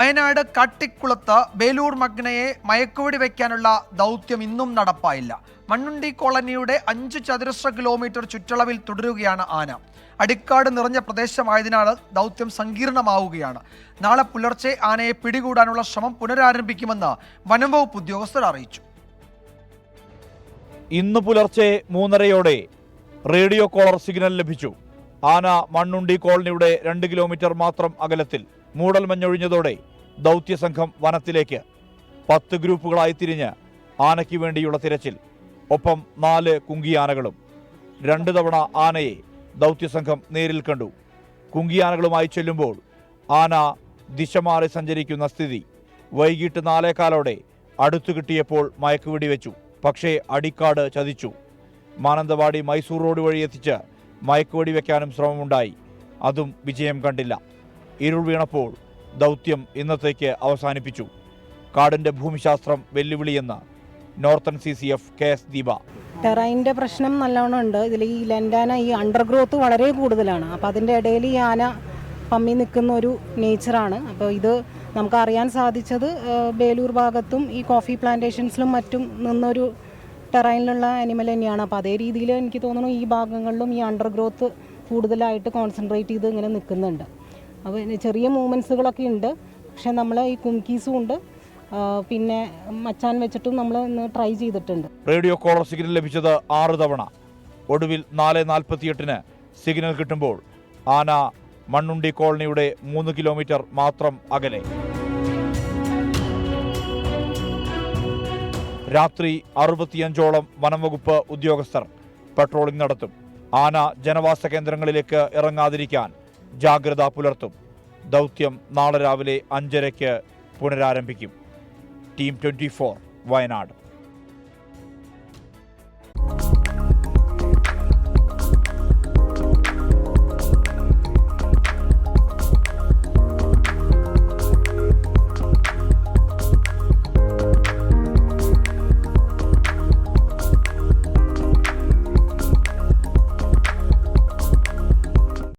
വയനാട് കാട്ടിക്കുളത്ത് ബേലൂർ മഗ്നയെ മയക്കുവെടി വയ്ക്കാനുള്ള ദൗത്യം ഇന്നും നടപ്പായില്ല. മണ്ണുണ്ടി കോളനിയുടെ അഞ്ച് ചതുരശ്ര കിലോമീറ്റർ ചുറ്റളവിൽ തുടരുകയാണ് ആന. അടിക്കാട് നിറഞ്ഞ പ്രദേശമായതിനാൽ ദൗത്യം സങ്കീർണമാവുകയാണ്. നാളെ പുലർച്ചെ ആനയെ പിടികൂടാനുള്ള ശ്രമം പുനരാരംഭിക്കുമെന്ന് വനംവകുപ്പ് ഉദ്യോഗസ്ഥർ അറിയിച്ചു. ഇന്ന് പുലർച്ചെ മൂന്നരയോടെ റേഡിയോ കോളർ സിഗ്നൽ ലഭിച്ചു. ആന മണ്ണുണ്ടി കോളനിയുടെ രണ്ട് കിലോമീറ്റർ മാത്രം അകലത്തിൽ മൂടൽമഞ്ഞൊഴിഞ്ഞതോടെ ദൗത്യസംഘം വനത്തിലേക്ക് പത്ത് ഗ്രൂപ്പുകളായി തിരിഞ്ഞ് ആനയ്ക്ക് വേണ്ടിയുള്ള തിരച്ചിൽ. ഒപ്പം നാല് കുങ്കിയാനകളും. രണ്ട് തവണ ആനയെ ദൗത്യസംഘം നേരിൽ കണ്ടു. കുങ്കിയാനകളുമായി ചെല്ലുമ്പോൾ ആന ദിശ മാറി സഞ്ചരിക്കുന്ന സ്ഥിതി വൈകിട്ട് നാലേക്കാലോടെ അടുത്തു കിട്ടിയപ്പോൾ മയക്കുവെടി വെച്ചു. പക്ഷേ അടിക്കാട് ചതിച്ചു. മാനന്തവാടി മൈസൂർ റോഡ് വഴി എത്തിച്ച് മയക്കുവെടി വെക്കാനും ശ്രമമുണ്ടായി. അതും വിജയം കണ്ടില്ല. ഇരുൾ വീണപ്പോൾ ദൗത്യം ഇന്നത്തേക്ക് അവസാനിപ്പിച്ചു. കാടിന്റെ ഭൂമിശാസ്ത്രം വെല്ലുവിളിയെന്ന് northern C C F K S Deepa. ടെറൈന്റെ പ്രശ്നം നല്ലോണം ഉണ്ട്. ഇതിൽ ഈ ലെൻഡാന ഈ അണ്ടർഗ്രോത്ത് വളരെ കൂടുതലാണ്. അപ്പോൾ അതിന്റെ ഇടയിൽ ഈ ആന പമ്മി നിൽക്കുന്ന ഒരു നേച്ചറാണ് അപ്പോൾ ഇത് നമുക്ക് അറിയാൻ സാധിച്ചത് ബേലൂർ ഭാഗത്തും ഈ കോഫി പ്ലാന്റേഷൻസിലും മറ്റും നിന്നൊരു ടെറൈനിലുള്ള അനിമൽ തന്നെയാണ്. അപ്പോൾ അതേ രീതിയിൽ എനിക്ക് തോന്നുന്നു ഈ ഭാഗങ്ങളിലും ഈ അണ്ടർഗ്രോത്ത് കൂടുതലായിട്ട് കോൺസെൻട്രേറ്റ് ചെയ്ത് ഇങ്ങനെ നിൽക്കുന്നുണ്ട് അപ്പോൾ ചെറിയ മൂവ്മെന്റ്സുകളൊക്കെ ഉണ്ട്. പക്ഷേ നമ്മൾ ഈ കുംകീസും ഉണ്ട്. പിന്നെ മച്ചാൻ വെച്ചിട്ടും നമ്മൾ ഇന്ന് ട്രൈ ചെയ്തിട്ടുണ്ട്. റേഡിയോ കോളർ സിഗ്നൽ ലഭിച്ചത് ആറ് തവണ. ഒടുവിൽ നാല് നാൽപ്പത്തിയെട്ടിന് സിഗ്നൽ കിട്ടുമ്പോൾ ആന മണ്ണുണ്ടി കോളനിയുടെ മൂന്ന് കിലോമീറ്റർ മാത്രം അകലെ. രാത്രി അറുപത്തിയഞ്ചോളം വനംവകുപ്പ് ഉദ്യോഗസ്ഥർ പട്രോളിംഗ് നടത്തും. ആന ജനവാസ കേന്ദ്രങ്ങളിലേക്ക് ഇറങ്ങാതിരിക്കാൻ ജാഗ്രത പുലർത്തും. ദൗത്യം നാളെ രാവിലെ അഞ്ചരയ്ക്ക് പുനരാരംഭിക്കും. Team twenty Wayanad.